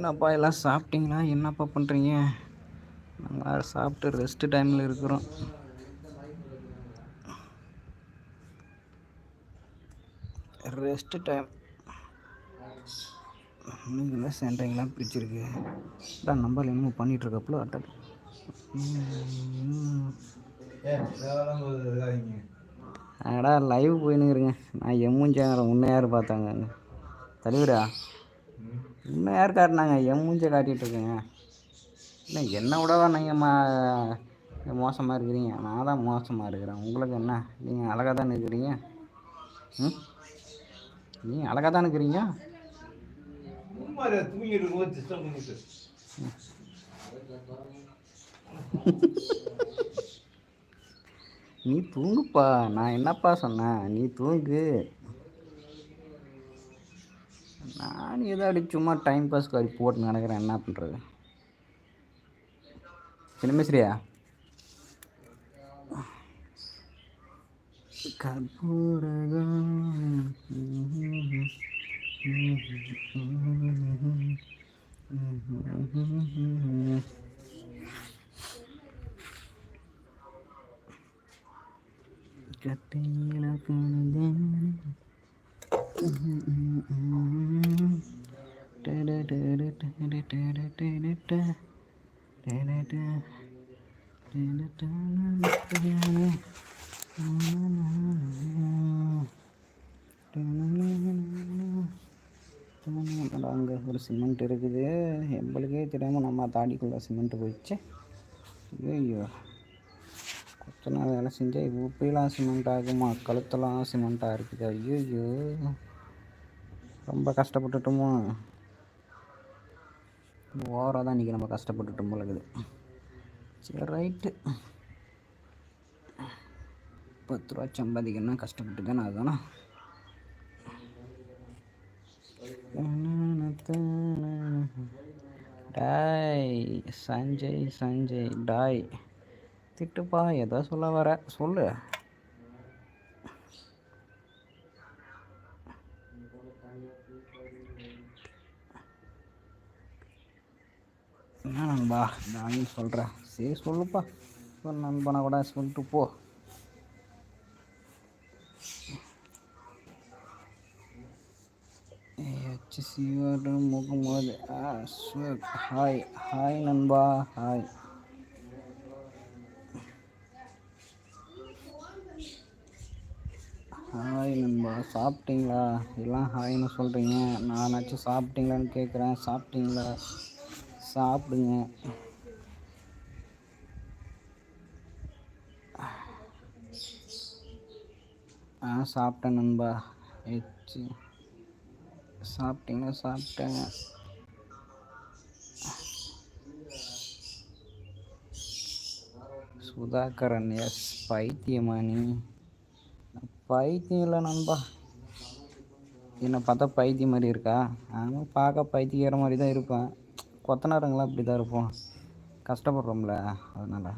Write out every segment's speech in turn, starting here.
என்னப்பா எல்லாம் சாப்பிட்டீங்களா? என்னப்பா பண்ணுறீங்க நாங்கள் சாப்பிட்டு ரெஸ்ட்டு டைமில் இருக்கிறோம். ரெஸ்ட்டு டைம் நீங்களே சென்ட்ரிங்லாம் பிரிச்சிருக்கு தான் நம்பர் என்னமோ பண்ணிகிட்ருக்கப்பல அட்டை அடா லைவ் போயினுங்கிறங்க நான் எம்மூஞ்சாங்கிறேன் முன்னே யார் பார்த்தாங்க? தலைவரா? இன்னும் யார் காட்டினாங்க என் மூஞ்ச காட்டிகிட்டு இருக்கேங்க. இல்லை என்னை விடவா நீங்கள் மா மோசமாக இருக்கிறீங்க. நான் தான் மோசமாக இருக்கிறேன். உங்களுக்கு என்ன? நீங்கள் அழகாக தானே இருக்கிறீங்க? ம்? நீங்கள் அழகாக தானே இருக்கிறீங்க? நீ தூங்குப்பா. நான் என்னப்பா சொன்னேன்? நீ தூங்கு. நான் ஏதோ அப்படி சும்மா டைம் பாஸ்க்கு அப்படி போட்டு நடக்கிறேன் என்ன பண்ணுறது சின்னமேஸ்வரியா கற்பூரகம் அங்கே ஒரு சிமெண்ட் இருக்குது. எம்பளுக்கே தெரியாமல் நம்ம தாடிக்குள்ளே சிமெண்ட் போயிடுச்சு. ஐயோ கொத்தனா நாள் வேலை செஞ்சால் இப்படிலாம் சிமெண்ட் ஆகுமா? கழுத்தெல்லாம் சிமெண்ட்டாக இருக்குது. ஐயோ ரொம்ப கஷ்டப்பட்டுட்டோமோ. ஓவராக தான் இன்றைக்கி நம்ம கஷ்டப்பட்டுட்டோம் போல இருக்குது. சரி ரைட்டு பத்து ரூபா சம்பாதிக்கணும்னா கஷ்டப்பட்டு தானே அதுதானே டாய் சஞ்சய் சஞ்சய் டாய். திட்டுப்பா ஏதோ சொல்ல வர. சொல்லு. என்ன நண்பா நான் சொல்கிறேன் சரி சொல்லுப்பா. சொல் நண்பனை கூட சொல்லிட்டு போ. ஹெச்சிசியோட முகமது அஸ்வக் ஹாய் ஹாய் நண்பா ஹாய். ஹாய் நண்பா சாப்பிட்டீங்களா? எல்லாம் ஹாய்னு சொல்கிறீங்க நானாச்சும் சாப்பிட்டீங்களான்னு கேட்குறேன் சாப்பிட்டீங்களா? சாப்பிடுங்க. ஆ சாப்பிட்டேன் நண்பா. எச்சு. சாப்பிட்டீங்கன்னா சாப்பிட்டேங்க. சுதாகரன் எஸ். பைத்தியமானி. பைத்தியம் இல்லை நண்பா. என்னை பார்த்தா பைத்தியம் மாதிரி இருக்கா? நானும் பார்க்க பைத்தியக்கிற மாதிரி தான் இருப்பேன். கொத்தனாருங்களாம் அப்படி தான் இருப்போம். கஷ்டப்படுறோம்ல அதனால்.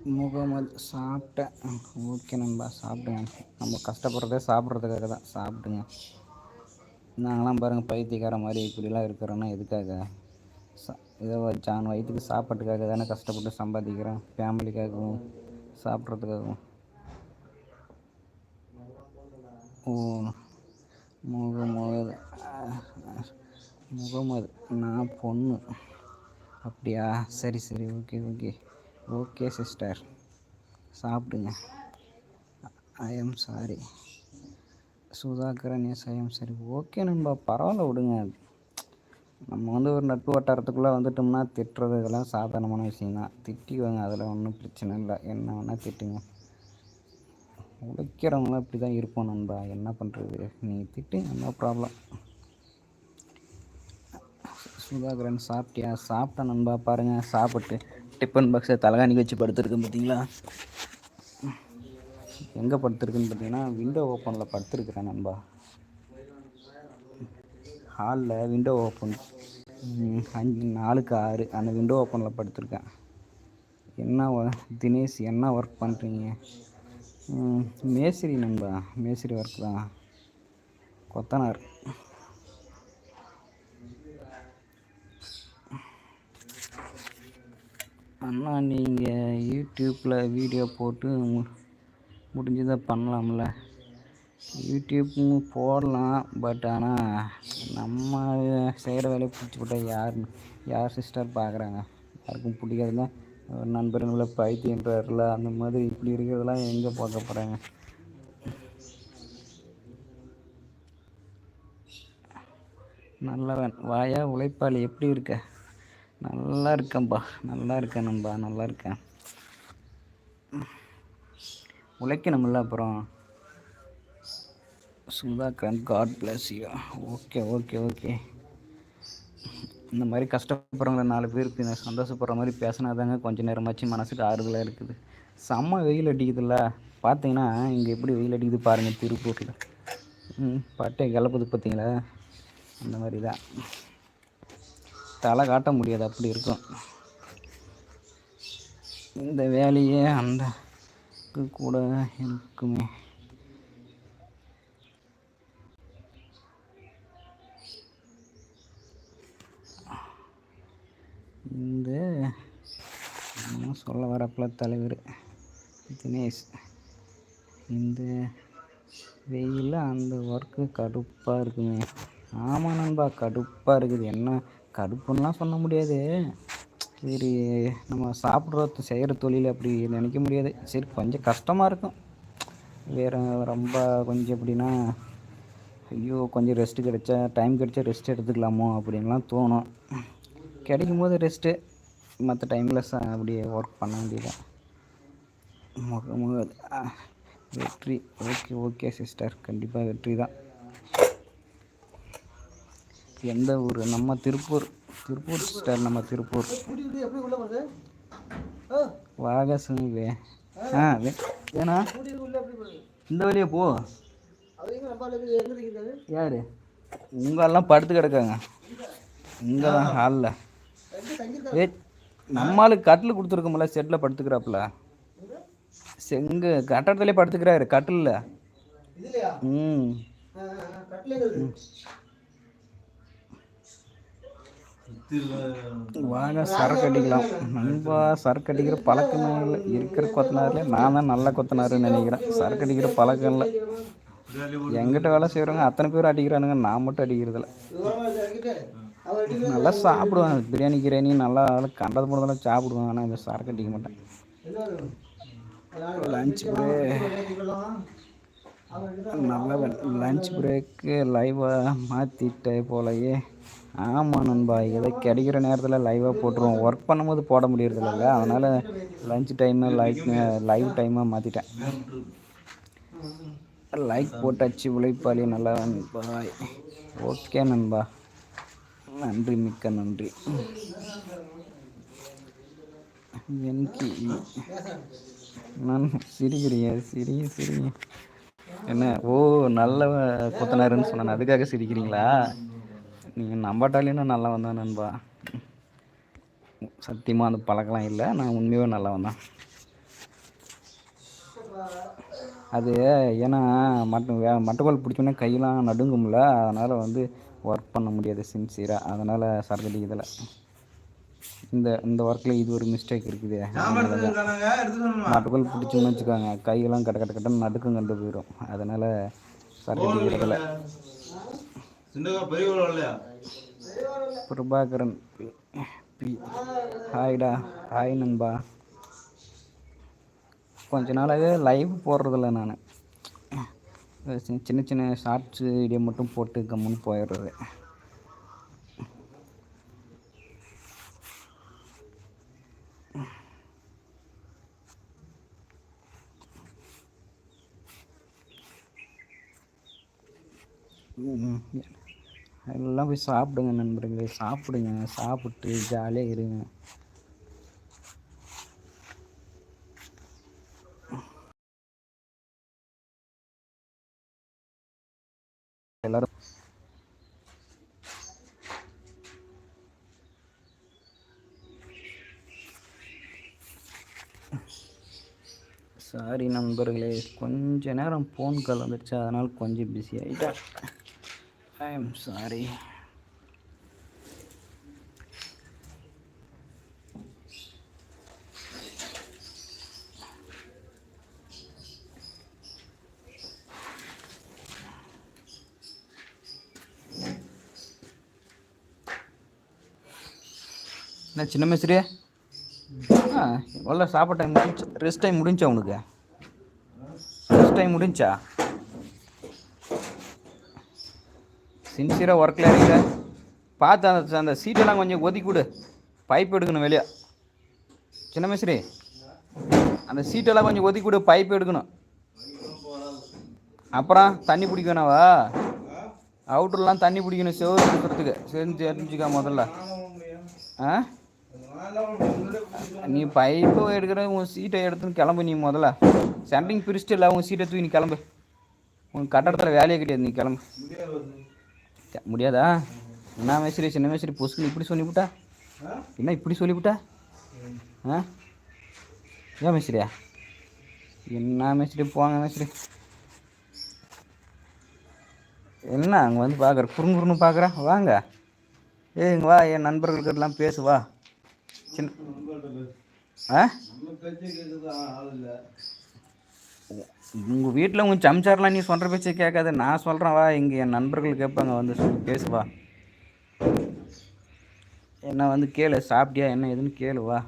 முகமது சாப்பிட்டேன் ஓகே நண்பா சாப்பிடுங்க. நம்ம கஷ்டப்படுறதே சாப்பிட்றதுக்காக தான். சாப்பிடுங்க. நாங்களாம் பாருங்கள் பைத்தியக்கார மாதிரி இப்படிலாம் இருக்கிறோன்னா எதுக்காக? சா ஏதோ ஜான் வயிற்றுக்கு சாப்பாட்டுக்காக தானே கஷ்டப்பட்டு சம்பாதிக்கிறோம் ஃபேமிலிக்காகவும் சாப்பிட்றதுக்காகவும். ஓ முகமது முகமது நான் பொண்ணு. அப்படியா? சரி சரி ஓகே ஓகே ஓகே சிஸ்டர் சாப்பிடுங்க. I am sorry Sudhakaran yes I am sorry okay நண்பா பரவாயில்ல விடுங்க. நம்ம வந்து ஒரு நட்பு வட்டாரத்துக்குள்ளே வந்துட்டோம்னா திட்டுறது இதெல்லாம் சாதாரணமான விஷயந்தான் திட்டிக்குவாங்க அதில் ஒன்றும் பிரச்சனை இல்லை. என்ன வேணால் திட்டுங்க. உழைக்கிறவங்களாம் இப்படி தான் இருப்போம் நண்பா. என்ன பண்ணுறது நீங்கள் திட்டு என்ன ப்ராப்ளம் சுதாகரன் சாப்பிட்டியா? சாப்பிட்டேன் நண்பா. பாருங்கள் சாப்பிட்டு. டிஃபன் பாக்ஸை தலகாணிக்கு வச்சு படுத்துருக்கேன் பார்த்தீங்களா? எங்கே படுத்துருக்குன்னு பார்த்தீங்கன்னா விண்டோ ஓப்பனில் படுத்துருக்குறேன் நண்பா. ஹாலில் விண்டோ ஓப்பன் அஞ்சு நாலுக்கு ஆறு அந்த விண்டோ ஓப்பனில் படுத்துருக்கேன். என்ன தினேஷ் என்ன ஒர்க் பண்ணுறீங்க மேஸ்திரி நண்பா மேஸ்திரி ஒர்க் தான். கொத்தனார். அண்ணா நீங்கள் யூடியூப்பில் வீடியோ போட்டு மு- முடிஞ்சதை பண்ணலாம்ல. யூடியூப்பும் போடலாம் பட் ஆனால் நம்ம செய்கிற வேலையை பிடிச்சி போட்டால் யார் யார் சிஸ்டர் பார்க்குறாங்க யாருக்கும் பிடிக்காதுன்னா ஒரு நண்பர்களை பைத்தியன்றாரில் அந்த மாதிரி இப்படி இருக்கிறதெல்லாம் எங்கே பார்க்க போகிறாங்க நல்லவன். வாயா உழைப்பாளி எப்படி இருக்க? நல்லா இருக்கேன்பா. நல்லா இருக்கேன் நண்பா நல்லா இருக்கேன். உழைக்கணும்ல அப்புறம். Sudhakaran God bless you okay okay okay இந்த மாதிரி கஷ்டப்படுறவங்கள நாலு பேருக்கு நான் சந்தோஷப்படுற மாதிரி பேசினா தாங்க கொஞ்சம் நேரமாச்சும் மனசுக்கு ஆறுதலாக இருக்குது. செம்ம வெயில் அடிக்குதுல்ல. பார்த்தீங்கன்னா இங்கே எப்படி வெயில் அடிக்குது பாருங்கள் திருப்பூரில். ம் பட்டை கிளப்புது பார்த்தீங்களா அந்த மாதிரி தான் தலை காட்ட முடியாது அப்படி இருக்கும். இந்த வேலையே அந்த கூட இருக்குமே. இந்த சொல்ல வரப்பல தலைவர் தினேஷ். இந்த வெயிலில் அந்த ஒர்க்கு கடுப்பாக இருக்குமே. ஆமாம் நண்பா கடுப்பாக இருக்குது. என்ன கடுப்புன்னெலாம் சொல்ல முடியாது. சரி நம்ம சாப்பிட்ற செய்கிற தொழில் அப்படி நினைக்க முடியாது. சரி கொஞ்சம் கஷ்டமாக இருக்கும். வேறு ரொம்ப கொஞ்சம் எப்படின்னா ஐயோ கொஞ்சம் ரெஸ்ட்டு கிடைச்சா டைம் கிடைச்சா ரெஸ்ட் எடுத்துக்கலாமோ அப்படின்லாம் தோணும். கிடைக்கும் போது ரெஸ்ட்டு மற்ற டைமில் ச அப்படியே ஒர்க் பண்ண வேண்டியதான் முக முக வெற்றி. ஓகே ஓகே சிஸ்டர் கண்டிப்பாக வெற்றி தான் எந்த ஊர்? நம்ம திருப்பூர். திருப்பூர் சிஸ்டர் நம்ம திருப்பூர். உள்ள போகிறது ஆ ஏண்ணா இந்த வழியே போ. யார்? உங்கெல்லாம் படுத்து கிடக்காங்க. இங்கே தான் ஹாலில் ஏ நம்மளுக்கு கட்டில் கொடுத்துருக்கோம்ல செட்டில் படுத்துக்கிறாப்புல. செங்கு கட்டடத்துலேயே படுத்துக்கிறாரு கட்டிலில். ம். வாங்க சரக்கு அடிக்கலாம். நண்பா சரக்கு அடிக்கிற பழக்கம் இல்லை. இருக்கிற கொத்தனார்ல நான் தான் நல்ல கொத்தனாருன்னு நினைக்கிறேன். சரக்கு அடிக்கிற பழக்கம் இல்லை. எங்கிட்ட வேலை செய்கிறவங்க அத்தனை பேர் அடிக்கிறானுங்க. நான் மட்டும் அடிக்கிறதில்ல. நல்லா சாப்பிடுவேன் பிரியாணி கிரியாணி நல்லா கண்டது போனதெல்லாம் சாப்பிடுவேன் ஆனால் இந்த சரக்கு அடிக்க மாட்டேன். Lunch break. லஞ்ச் பிரேக்கு லைவாக மாற்றிட்டே போலயே. ஆமாம் நண்பா ஏதோ கிடைக்கிற நேரத்தில் லைவாக போட்டுருவோம். ஒர்க் பண்ணும்போது போட முடியறதில்ல அதனால் லஞ்ச் டைமு லைக் லைவ் டைமாக மாற்றிட்டேன் லைக் போட்டாச்சு உழைப்பாளி நல்லா பாய் ஓகே நண்பா. நன்றி மிக்க நன்றி. வென்கி நான் சிரிக்கிறீங்க சிரிங்க சிரிங்க. என்ன? ஓ நல்ல கொத்தனாருன்னு சொன்னேன். அதுக்காக சிரிக்கிறீங்களா? நீங்கள் நம்பாட்டாலேயும் நல்லா வந்தேன் நண்பா. சத்தியமாக அந்த பழக்கலாம் இல்லை. நான் உண்மையாக நல்லா வந்தேன் அது ஏன்னா மட்ட வே மட்டக்கோல் பிடிச்சோன்னே கையெல்லாம் நடுங்கும்ல. அதனால் வந்து ஒர்க் பண்ண முடியாது சின்சியராக அதனால் சரக்கு இதில் இந்த இந்த ஒர்க்கில் இது ஒரு மிஸ்டேக் இருக்குது. மட்டக்கோல் பிடிச்சோன்னு வச்சுக்கோங்க. கையெல்லாம் கட்ட கட்ட கட்டன்னு நடுக்கம் கண்டு போயிடும் அதனால் சரக்கு இதில் பிரபாகரன். பி. ஹாய்டா. ஹாய் நண்பா. கொஞ்ச நாளாகவே லைவ் போடுறதில்ல நான். சின்ன சின்ன ஷார்ட்ஸ் வீடியோ மட்டும் போட்டு கம்முன்னு போயிடுறது ம். எல்லாம் போய் சாப்பிடுங்க நண்பர்களே சாப்பிடுங்க சாப்பிட்டு ஜாலியாக இருங்க. எல்லாரும் சாரி நண்பர்களே கொஞ்ச நேரம் ஃபோன் கால் வந்துடுச்சு அதனால் கொஞ்சம் பிஸி ஆகிட்டேன் ஐ எம் சாரி என்ன சின்ன மேஸ்திரி ஆ உள்ள சாப்பிட்ட டைம் முடிஞ்சு ரெஸ்ட் டைம் முடிஞ்சா உனக்கு? ரெஸ்ட் டைம் முடிஞ்சா? சின்சியராக ஒர்க்கில் இறங்கிற பார்த்து அந்த அந்த சீட்டெல்லாம் கொஞ்சம் ஒதுக்கி விடு. பைப் எடுக்கணும் வெளியே. சின்ன மிஸ்ரி. அந்த சீட்டெல்லாம் கொஞ்சம் ஒதுக்கி விடு பைப் எடுக்கணும். அப்புறம் தண்ணி பிடிக்கணவா அவுட்டர்லாம் தண்ணி பிடிக்கணும் செவ்வறு சுற்றுறதுக்கு செஞ்சு தெரிஞ்சுக்கா முதல்ல. ஆ? நீ பைப்பு எடுக்கிற உன் சீட்டை எடுத்துன்னு கிளம்பு நீ முதல்ல. சென்ட்ரிங் பிரிச்சுட்டு இல்லை உன் சீட்டை தூக்கி நீ கிளம்பு. உன் கட்டடத்தில் வேலையே கிடையாது நீ கிளம்பு. முடியாதா? என்ன மேஸ்திரி சின்ன மேஸ்திரி பொசுக்குன்னு இப்படி சொல்லிவிட்டா? என்ன இப்படி சொல்லிவிட்டா? ஆ? ஏன் மேஸ்திரியா? என்ன மேஸ்திரி போங்க மேஸ்திரி. என்ன அங்கே வந்து பார்க்குற குறுங்குறுன்னு பார்க்குறேன் வாங்க. ஏய் இங்கே வா என் நண்பர்கள்கிட்டலாம் பேசுவா சின்ன ஆ நம்ம பேச்சே கேட்குறது ஆள் இல்லை உங்கள் வீட்டில் உங்கள் சம்சாரெலாம் நீ சொல்கிற பேச்சை கேட்காத. நான் சொல்கிறேன் வா இங்கே என் நண்பர்கள் கேட்பாங்க வந்து சொல்லி பேசு வா. என்ன வந்து கேளு சாப்பிட்டியா என்ன ஏதுன்னு கேளு வா.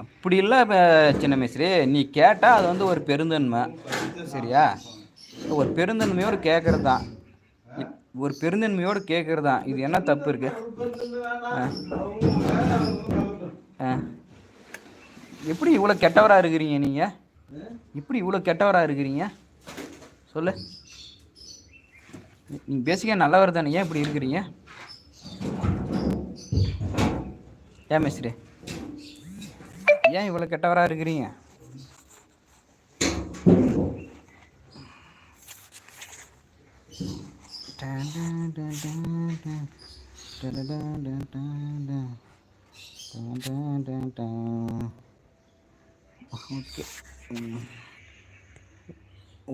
அப்படி இல்லை இப்ப சின்ன மேஸ்திரி. நீ கேட்டால் அது வந்து ஒரு பெருந்தன்மை. சரியா? ஒரு பெருந்தன்மையோடு கேட்குறது தான். ஒரு பெருந்தன்மையோடு கேட்குறது தான். இது என்ன தப்பு இருக்கு? ஆ. எப்படி இவ்வளோ கெட்டவராக இருக்கிறீங்க நீங்கள் எப்படி இவ்வளோ கெட்டவராக இருக்கிறீங்க? சொல்லு. நீங்கள் பேசிக்க நல்லவர் தானே ஏன் இப்படி இருக்கிறீங்க? ஏன் மேஸ்திரி ஏன் இவ்வளோ கெட்டவராக இருக்கிறீங்க? ஓகே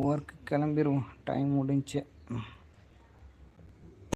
ஒர்க்கு கிளம்பிடுவோம் டைம் முடிஞ்சு.